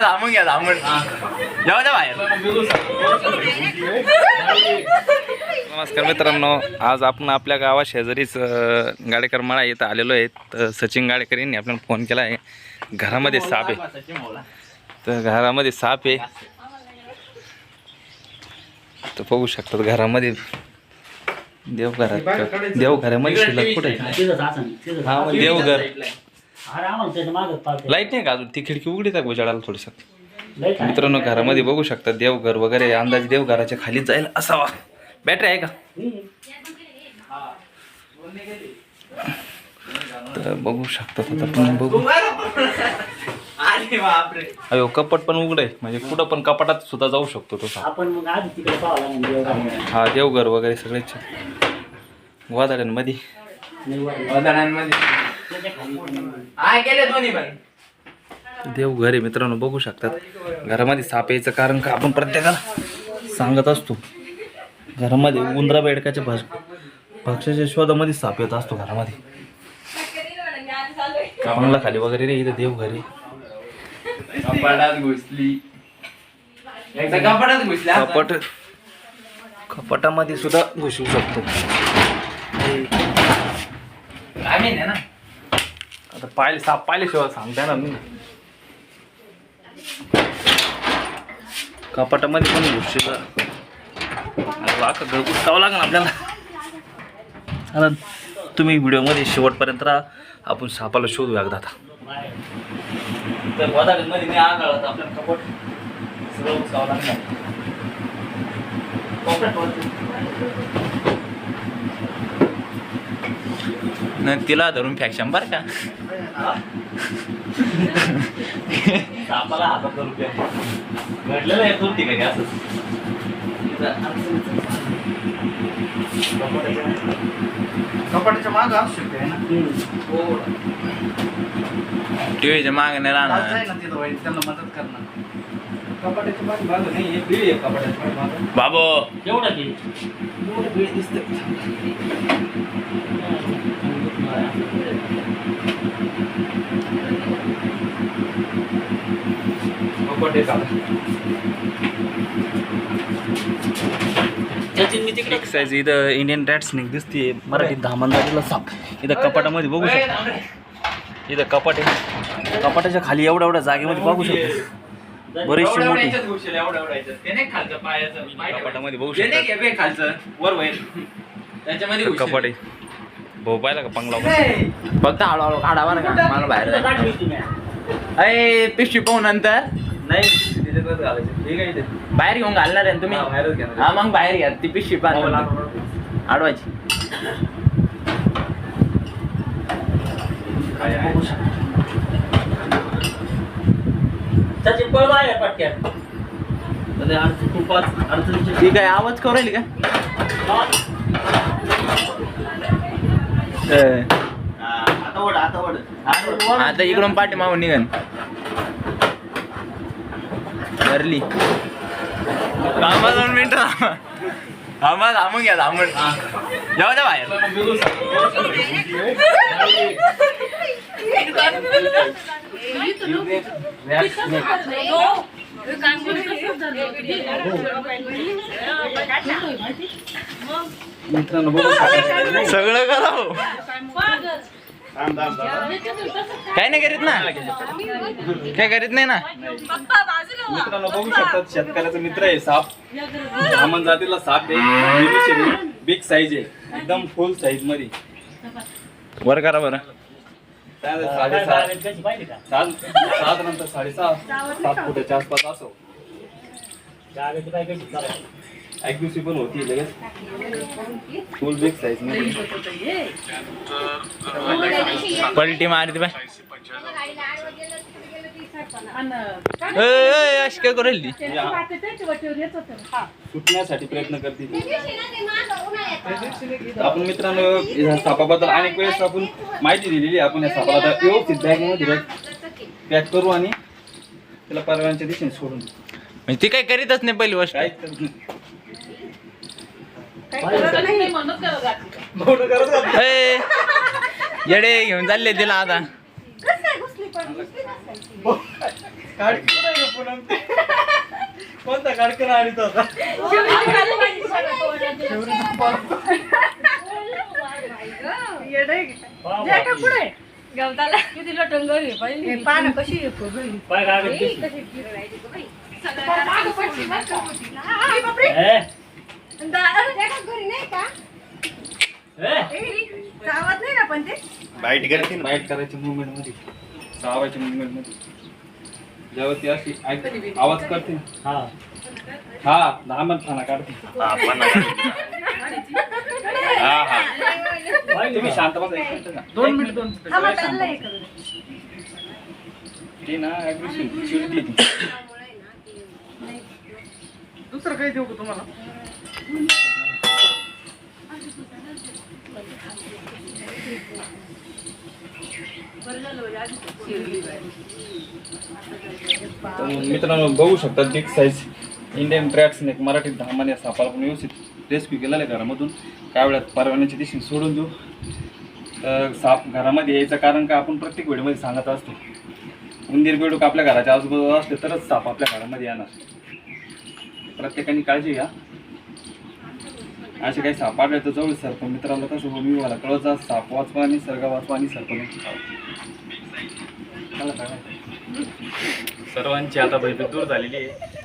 थांबून घ्या थांबून जाऊ द्या बाहेर नमस्कार मित्रांनो आज आपण आपल्या गावा शेजारीच गाडेकर मळा इथं आलेलो आहे. तर सचिन गाडेकर यांनी आपल्याला फोन केला आहे. घरामध्ये साप आहे. तर घरामध्ये साप आहे. तर बघू शकतात घरामध्ये. देवघरात देवघरामध्ये शिल्लक कुठे मग लाइट नाही का अजून? ती खिडकी उघडीच आहे उजाडाला थोडीसं मित्रांनो घरामध्ये बघू शकता देवघर वगैरे अंदाज देवघराच्या खाली जाईल असावा. बॅटरी आहे का? तर बघू शकता आपण बघू. अरे बापरे. अयो कपाट पण उघड आहे. म्हणजे कुठं पण कपाटात सुद्धा जाऊ शकतो तो साप. आपण मग आधी तिकडे पाहावं लागेल देवघरामध्ये. हा देवघर वगैरे सगळेच. वादळ्यांमध्ये खाली पण- हा गेले दोन्ही पण देवघर आहे मित्रांनो बघू शकतात. घरामध्ये साप यायचं कारण का आपण प्रत्येकाला सांगत असतो. घरामध्ये उंदरा बेडकाच्या भाष भक्ष्याच्या शोधामध्ये साप येत असतो घरामध्ये. बंगला खाली वगैरे रे इथं देवघर कपाटात घुसली. एकदा कपाटात घुसली आता. कपाट कपाटामध्ये सुद्धा घुसू शकतो. आम्ही ना? आता पाहिले साप पाहिल्याशिवाय सांगता येणार नाही. कपाटामध्ये पण घुसशील वाका घर घुसावं लागेल आपल्याला. आता तुम्ही व्हिडिओमध्ये शेवटपर्यंत राहा. आपण सापाला शोधू एकदा आता. तर वादाडीमध्ये नाही आग आला आपल्याला कपाट सगळं घुसावं लागणार. कपाट न तिला धरून फॅक्शन बर का? कपाटाच्या माग असू शकते ना? टीव्हीच्या मागे नाही राहणार. ना तिथं वाईट त्यांना मदत करणार. कपाटाच्या मागे माग नाही एक बिळ आहे कपाटाच्या मागे बाबो. एवढं की मोठं बिळ दिसतं. कपाट आहे चालू. सचिन मी तिकडे एक साईज इथं इंडियन रॅट स्नेक दिसते मराठीत धामण झालेला साप. इथं कपाटामध्ये बघू शकतो. इथं कपाट. आहे कपाटाच्या खाली एवढ्या एवढ्या जागेमध्ये बघू शकतो. बरीचशी मोठी. कपाटामध्ये बघू शकता. कपाट. आहे भाऊ पाहिला का पंगला फक्त हळूहळू काढा बरं का मला बाहेर जायचं. अय पिशवी पाहू नंतर. नाही त्याच्यातच घालायचं? ठीक आहे बाहेर घेऊन घालणार आहे ना तुम्ही? हा, बाहेरच घेणार. हा मग बाहेर घ्या. ती पिशवी आहे? पळ बाहेर पटक्यात. अरे अडचण खूपच अडचणीची ती काय आवाज करू राहिली का? आता ओढ आता ओढ आता इकडून पाठी मागून निघन धरली थांबा दोन मिनिटं थांबा थांबा थांबून घ्या थांबून जाऊ द्या बाहेर मित्रांनो बघू शकता सगळं करा हो. काय नाही करीत ना? काय करीत नाही ना? मित्रांनो बघू शकतात शेतकऱ्याचा मित्र आहे साप. धामण जातीला साप आहे. बिग साईज आहे. एकदम फुल साईजमध्ये. वर करा बरं. साडेसात सात सात नंतर साडेसहा सात फुटाच्या आसपास असो. होती लगेच. फुल बिग साईजमध्ये. पलटी मारते बाय अशी काय करू राहिली सुटण्यासाठी प्रयत्न करते आपण मित्रांनो या सापाबद्दल अनेक वेळेस आपण माहिती दिलेली आहे. आपण या सापाला आता व्यवस्थित बॅगमध्ये पॅक करू आणि त्याला परवानच्या दिशेने सोडून देऊ. म्हणजे ती काही करीतच नाही पहिली गोष्ट. काहीच करत नाही. ए, येडे घेऊन चालले तिला आता. पूनम कोणता कारखाना आणि तो गवताला किती लोटंगर गरी पाहिजे पानं कशी पाय काय करते? कशी फिरवायची गं बाई. सगळं मागं ए, घरी नाही का ए, गावात नाही ना पण ते बाईट करते ना बाईट करायची मुवमेंटमध्ये चावायच्या मुवमेंटमध्ये जेव्हा ती अशी ऐक- आवाज करते. हा. हा दहा मिनिट खाना काढते. हा, पण हा हा. पाय तुम्ही शांत बसा एक मिनिट ना. दोन मिनिट दोन मिनिट. आम्हाला सगळे शांत चाललंय बसा. ती ना aggressive, चिडती ती. दुसरं काही देऊ का तुम्हाला? तर मित्रांनो बघू शकता बिग साईज इंडियन ट्रॅक एक मराठीत धामाने सापाला आपण व्यवस्थित रेस्क्यू केलेला आहे घरामधून. काय वेळात परवान्याच्या दिशेने सोडून देऊ. तर साप घरामध्ये यायचं कारण का आपण प्रत्येक व्हिडिओमध्ये सांगत असतो. उंदीर बेडूक आपल्या घराच्या आजूबाजूला असते तरच साप आपल्या घरामध्ये येणार. प्रत्येकाने काळजी घ्या. असे काही साप आढळले तर जवळ सरप मित्रांनो कसं हो, मी मला कळवचा साप वाचवा आणि सर्ग वाचवा आणि सर्प काय सर्वांची आता भयभीत दूर झालेली आहे.